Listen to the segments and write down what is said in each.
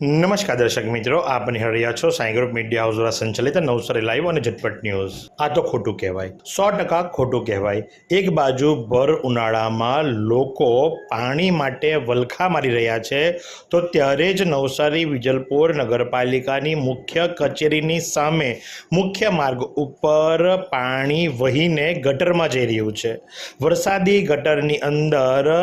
નમસ્કાર દર્શક મિત્રો, આપ નિહાળી રહ્યા છો સાંઈ ગ્રુપ મીડિયા હાઉસ દ્વારા સંચાલિત નવસારી લાઈવ અને ઝટપટ ન્યૂઝ. આ તો ખોટું કહેવાય. સો ટકા ખોટું કહેવાય. એક બાજુ ભર ઉનાળામાં લોકો પાણી માટે વલખા મારી રહ્યા છે, તો ત્યારે જ નવસારી વિજલપોર નગરપાલિકાની મુખ્ય કચેરીની સામે મુખ્ય માર્ગ ઉપર પાણી વહીને ગટરમાં જઈ રહ્યું છે. વરસાદી ગટરની અંદર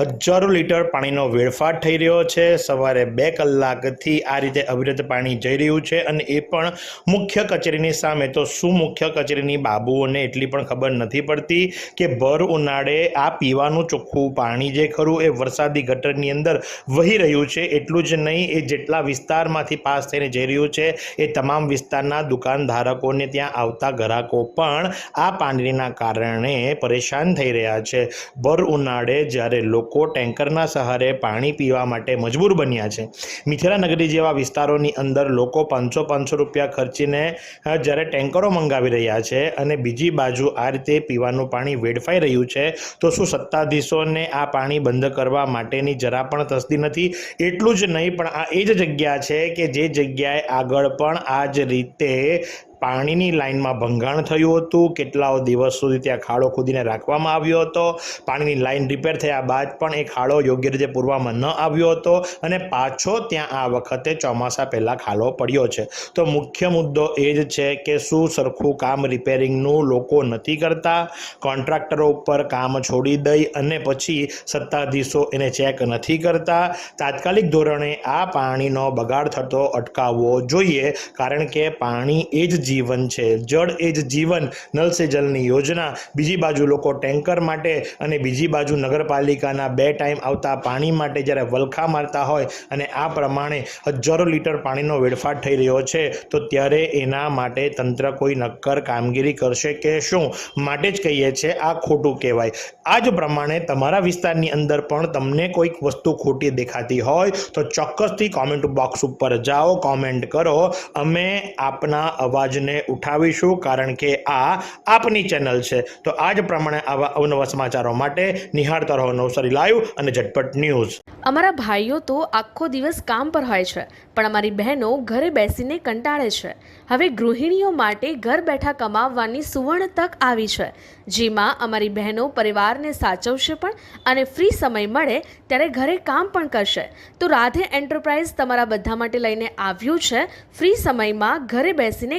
હજારો લીટર પાણીનો વેડફાટ થઈ રહ્યો છે. સવારે બે કલાકથી આ રીતે અવિરત પાણી જઈ રહ્યું છે અને એ પણ મુખ્ય કચેરીની સામે. તો શું મુખ્ય કચેરીની બાબુઓને એટલી પણ ખબર નથી પડતી કે ભર ઉનાળે આ પીવાનું ચોખ્ખું પાણી જે ખરું એ વરસાદી ગટરની અંદર વહી રહ્યું છે. એટલું જ નહીં, એ જેટલા વિસ્તારમાંથી પાસ થઈને જઈ રહ્યું છે, એ તમામ વિસ્તારના દુકાનધારકોને ત્યાં આવતા ગ્રાહકો પણ આ પાણીના કારણે પરેશાન થઈ રહ્યા છે. ભર ઉનાળે જ્યારે લોકો ટેન્કરના સહારે પાણી પીવા માટે મજબૂર બન્યા છે. મિથિલા નગરી જેવા વિસ્તારોની અંદર લોકો પાંચસો પાંચસો રૂપિયા ખર્ચીને જ્યારે ટેન્કરો મંગાવી રહ્યા છે અને બીજી બાજુ આ રીતે પીવાનું પાણી વેડફાઈ રહ્યું છે, તો શું સત્તાધીશોને આ પાણી બંધ કરવા માટેની જરા પણ તસદી નથી? એટલું જ નહીં, પણ આ એ જ જગ્યા છે કે જે જગ્યાએ આગળ પણ આ જ રીતે પાણીની લાઇનમાં ભંગાણ થયું હતું. કેટલાઓ દિવસ સુધી ત્યાં ખાડો ખોદીને રાખવામાં આવ્યો હતો. પાણીની લાઇન રિપેર થયા બાદ પણ એ ખાડો યોગ્ય રીતે પૂરવામાં ન આવ્યો હતો અને પાછો ત્યાં આ વખતે ચોમાસા પહેલાં ખાડો પડ્યો છે. તો મુખ્ય મુદ્દો એ જ છે કે શું સરખું કામ રિપેરિંગનું લોકો નથી કરતા? કોન્ટ્રાક્ટરો ઉપર કામ છોડી દઈ અને પછી સત્તાધીશો એને ચેક નથી કરતા? તાત્કાલિક ધોરણે આ પાણીનો બગાડ થતો અટકાવવો જોઈએ કારણ કે પાણી એ જ જીવન છે. જળ એ જ જીવન નલ સે જલની યોજના. બીજી બાજુ લોકો ટેન્કર માટે અને બીજી બાજુ નગરપાલિકાના બે ટાઈમ આવતા પાણી માટે જ્યારે વલખા મારતા હોય અને આ પ્રમાણે હજારો લીટર પાણીનો વેડફાટ થઈ રહ્યો છે, તો ત્યારે એના માટે તંત્ર કોઈ નક્કર કામગીરી કરશે કે શું? માટે જ કહીએ છીએ આ ખોટું કહેવાય. આ જ પ્રમાણે તમારા વિસ્તારની અંદર પણ તમને કોઈક વસ્તુ ખોટી દેખાતી હોય, તો ચોક્કસથી કોમેન્ટ બોક્સ ઉપર જાઓ, કોમેન્ટ કરો. અમે આપના અવાજને ઉઠાવીશું કારણ કે આ આપની ચેનલ છે. તો આ જ પ્રમાણે આવા અવનવા સમાચારો માટે નિહાળતા રહો નવસારી લાઈવ અને ઝટપટ ન્યૂઝ. અમારા ભાઈઓ તો આખો દિવસ કામ પર હોય છે, પણ અમારી બહેનો ઘરે બેસીને કંટાળે છે. હવે ગૃહિણીઓ માટે ઘર બેઠા કમાવવાની સુવર્ણ તક આવી છે. જેમાં અમારી બહેનો પરિવારને સાચવશે પણ અને ફ્રી સમય મળે ત્યારે ઘરે કામ પણ કરશે. તો રાધે એન્ટરપ્રાઇઝ તમારા બધા માટે લઈને આવ્યું છે. ફ્રી સમયમાં ઘરે બેસીને